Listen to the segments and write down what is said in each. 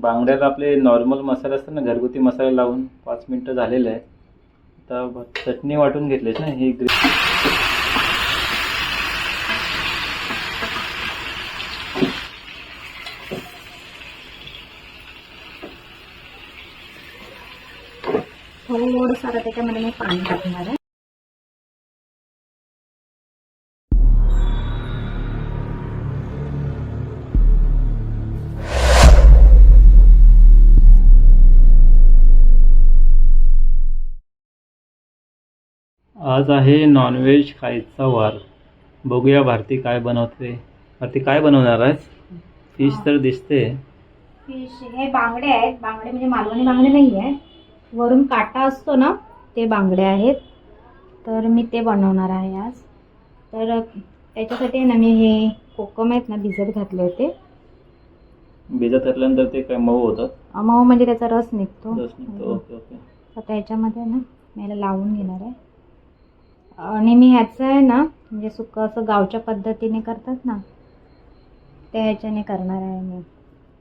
बांगड्याला आपले नॉर्मल मसाले असतात ना घरगुती मसाले लावून पाच मिनटं झालेले आहे. आता चटणी वाटून घेतलीच ना ही ग्रे थोडं सारं त्याच्यामध्ये मी पाणी टाकणार आहे. आज आहे नॉनव्हेज खायचा वार. बघूया भारती काय बनवते. भारती काय बनवणार आहेस? फिश तर दिसते. फिश हे बांगडे आहेत. बांगडे म्हणजे मालवणी बांगडे नाही आहे वरून काटा असतो ना ते बांगडे आहेत. तर मी ते बनवणार आहे आज. तर त्याच्यासाठी ना मी हे कोकम आहेत ना भिजत घातले होते. भिजत घातल्यानंतर ते काय मऊ होतात? मऊ म्हणजे त्याचा रस निघतो. रस निघतो. Okay okay. ना मी याला लावून घेणार आहे. आणि मी ह्याचं आहे ना म्हणजे सुकं असं गावच्या पद्धतीने करतात ना त्या ह्याच्याने करणार आहे मी.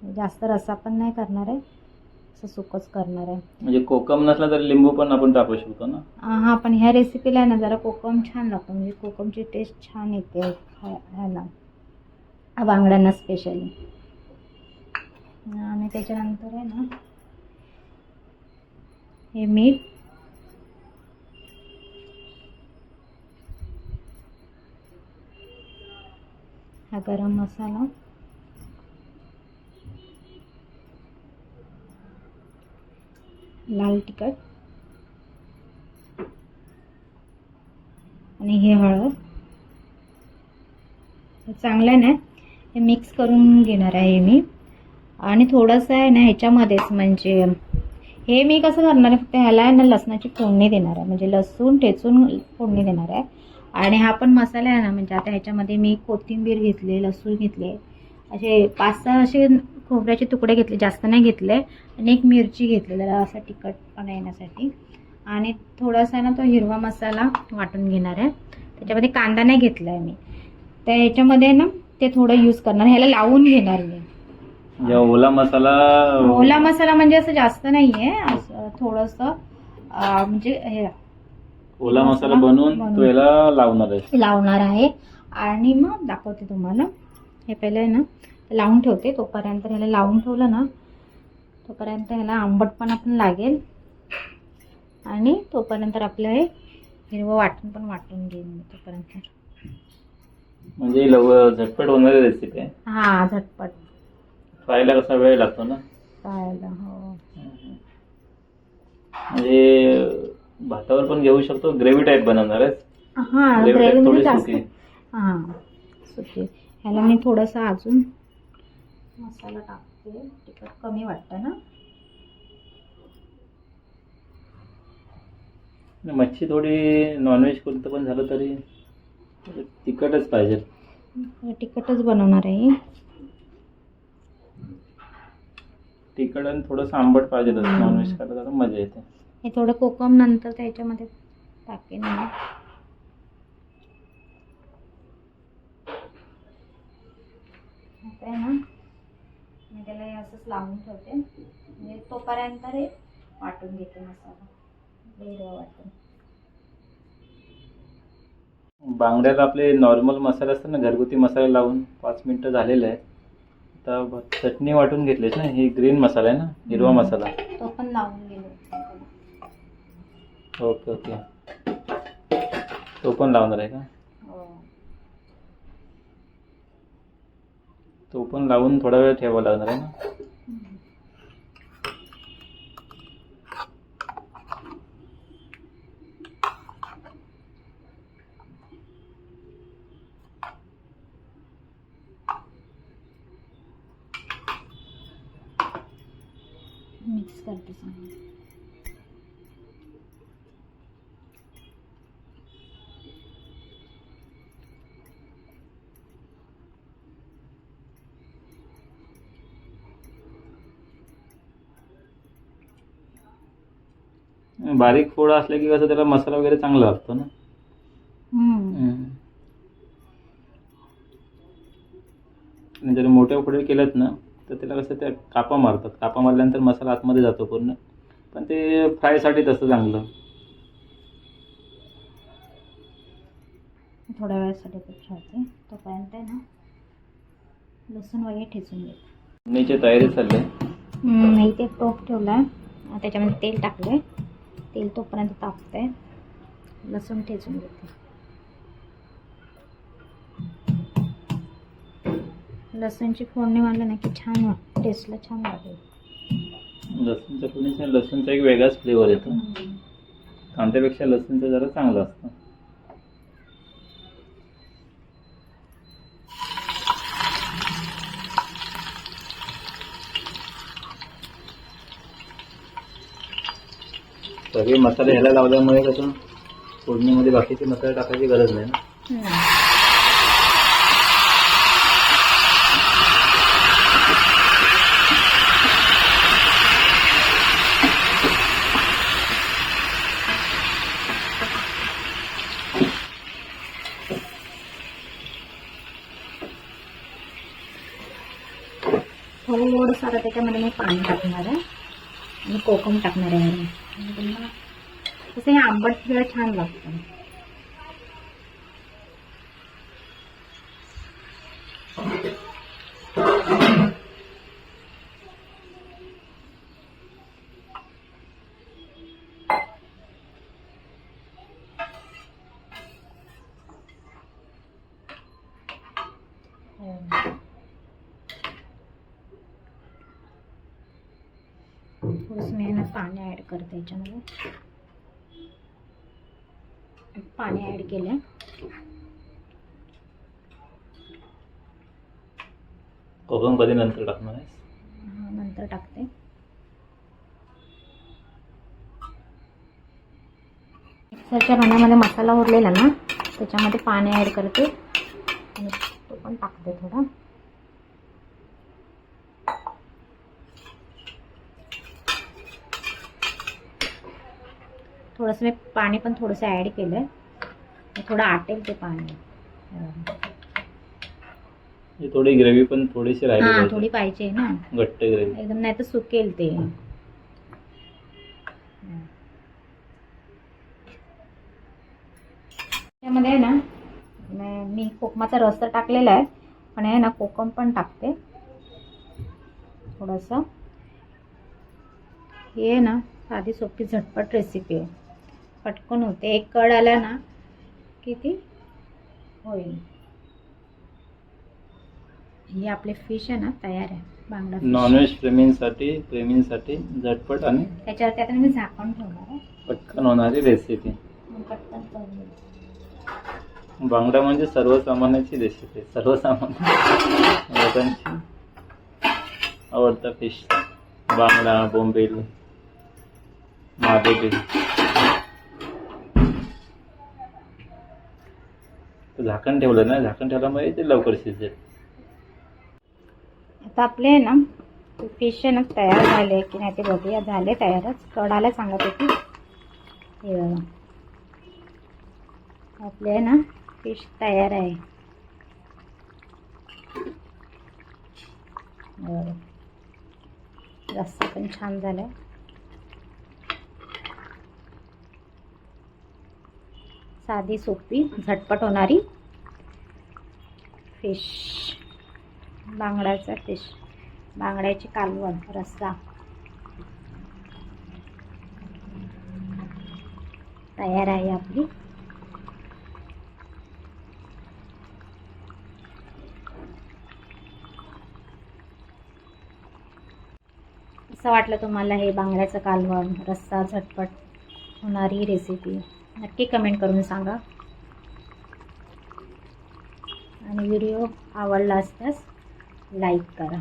जास्त रसा पण नाही करणार आहे असं सुकंच करणार आहे. म्हणजे कोकम नसला तर लिंबू पण आपण टाकू शकतो ना? हां पण ह्या रेसिपीला आहे ना जरा कोकम छान लागतो म्हणजे कोकमची टेस्ट छान येते ह्याला. बांगड्यांना स्पेशली आणि त्याच्यानंतर आहे ना हे मीठ. हा गरम मसाला. लाल तिखट. आणि हे हळद. चांगलं आहे ना? हे मिक्स करून घेणार आहे मी. आणि थोडंसं आहे ना ह्याच्यामध्येच म्हणजे हे मी कसं करणार आहे? फक्त ह्याला आहे ना लसणाची फोडणी देणार आहे. म्हणजे लसूण ठेचून फोडणी देणार आहे. आणि हा पण मसाला आहे ना म्हणजे आता ह्याच्यामध्ये मी कोथिंबीर घेतले लसूण घेतले. असे पाच सहा असे खोबऱ्याचे तुकडे घेतले जास्त नाही घेतले. आणि एक मिरची घेतली जरा असा तिखटपणा येण्यासाठी. आणि थोडासा ना तो हिरवा मसाला वाटून घेणार आहे. त्याच्यामध्ये कांदा नाही घेतला आहे मी. तर ह्याच्यामध्ये ना ते थोडं यूज करणार. ह्याला लावून घेणार मी. ओला मसाला ओला मसाला म्हणजे असं जास्त नाही आहे असं थोडंसं म्हणजे हे ओला मसाला बनवून. तू याला लावणार आहेस लावणार आहे. आणि मग दाखवते तुम्हाला. हे पहिले ना लावून ठेवते. तोपर्यंत ह्याला लावून ठेवलं ना तोपर्यंत ह्याला आंबटपणा पण लागेल. आणि तोपर्यंत आपलं हे हिरवं वाटण पण वाटून घेईन मी तोपर्यंत. म्हणजे लव झटपट होणारी रेसिपी आहे. हां झटपट. फ्रायला कसा वेळ लागतो ना? खायला हो. म्हणजे भातावर पण घेऊ शकतो. ग्रेव्ही टाईप बनवणार आहेस. हां Gravy ग्रेव्ही type म्हणजे थोडी जास्त. सुकी. हां सुकी. ह्याला मी थोडंसं अजून मसाला टाकते. तिखट कमी वाटतं ना? मच्छी थोडी नॉनव्हेज कोणतं पण झालं तरी तिखटच पाहिजे. तिखटच बनवणार आहे. तिखट आणि थोडंसं आंबट पाहिजे नॉनव्हेज जरा मजा येते. हे थोडं कोकम नंतर त्याच्यामध्ये टाकेन मी. आता ना मी त्याला हे असंच लावून ठेवते. म्हणजे तोपर्यंत हे वाटून घेते मसाला. हिरवा वाटून बांगड्याला आपले नॉर्मल मसाले असतात ना घरगुती मसाले लावून पाच मिनटं झालेले आहे. आता चटणी वाटून घेतलीस ना ही ग्रीन मसाला आहे ना हिरवा. मसाला. तो पण लावून ओके ओके. तो पण लावणार आहे का? हो. तो पण लावून थोडा वेळ ठेवावा लागणार आहे ना? मिक्स करते चांगलं बारीक फोड असले की कसं त्याला मसाला वगैरे चांगला लागतो ना. आणि जर मोठ्या फोडी केल्यात ना तर त्याला कसं त्या कापा मारतात. कापा मारल्यानंतर मसाला आतमध्ये जातो पूर्ण. पण ते फ्रायसाठी तसं चांगलं. थोड्या वेळासाठी ते ठेवते. तोपर्यंत आहे ना लसूण वगैरे ठेचून घेते. तयारी चालली. मी इथे टोप ठेवला त्याच्यामध्ये तेल टाकलं तेल तोपर्यंत तापतं आहे लसूण ठेचून घेते. लसूणची फोडणी मारलं ना की छान टेस्टला छान लागेल. लसूणच्या फोडणीचा लसूणचा एक वेगळाच फ्लेवर येतो. कांद्यापेक्षा लसूणचं जरा चांगलं असतं. सगळे मसाले ह्याला लावल्यामुळे कसं फोडणीमध्ये बाकीचे मसाले टाकायची गरज नाही ना. थोडं सारं त्याच्यामध्ये मी पाणी टाकणार आहे आणि कोकम टाकणार आहे. आणि तसं हे आंबट वेळ छान लागतं थोडंसं मी ना पाणी ॲड करते याच्यामध्ये. पाणी ॲड केलं कोकम कधी नंतर टाकणार आहे नंतर टाकते. मिक्सरच्या भांड्यामध्ये मसाला उरलेला ना त्याच्यामध्ये पाणी ॲड करते. आणि तो पण टाकते थोडा. थोडंसं मी पाणी पण थोडंसं ॲड केलं आहे थोडं आटेल ते पाणी. थोडी ग्रेव्ही पण थोडीशी हां. थोडी पाहिजे ना. घट्ट ग्रेव्ही. एकदम नाही तर सुकेल ते. त्यामध्ये ना म- कोकमाचा रस तर टाकलेला आहे पण आहे ना कोकम पण टाकते. थोडंसं. हे आहे ना साधी सोपी झटपट रेसिपी आहे. पटकन होते. एक कड आला ना की ती होईल. हे आपले फिश आहे ना तयार आहे. बांगडा. नॉनव्हेज प्रेमींसाठी प्रेमींसाठी झटपट आणि त्याच्यावरती आता मी झाकण ठेवणार आहे. पटकन होणारी रेसिपी पटकन करून. बांगडा म्हणजे सर्वसामान्याची रेसिपी सर्वसामान्य लोकांची आवडता फिश बांगडा बोंबील मादेबील झाकण ठेवलं ना झाकण ठेवल्यामुळे ते लवकर शिजेल आता आपले आहे ना फिश आहे ना तयार झाले की नाही ते बघूया. झाले तयारच. कडाला सांगत होती. हे बघा. आपले आहे ना फिश तयार आहे. बरं. रस्सा पण छान झालाय. साधी सोपी झटपट होणारी फिश. बांगड्याचा फिश. बांगड्याची कालवण रस्सा. तयार आहे आपली. असं वाटलं तुम्हाला हे बांगड्याचं कालवण रस्सा झटपट होणारी रेसिपी नक्की कमेंट करून सांगा. आणि व्हिडिओ आवडला असल्यास लाईक करा.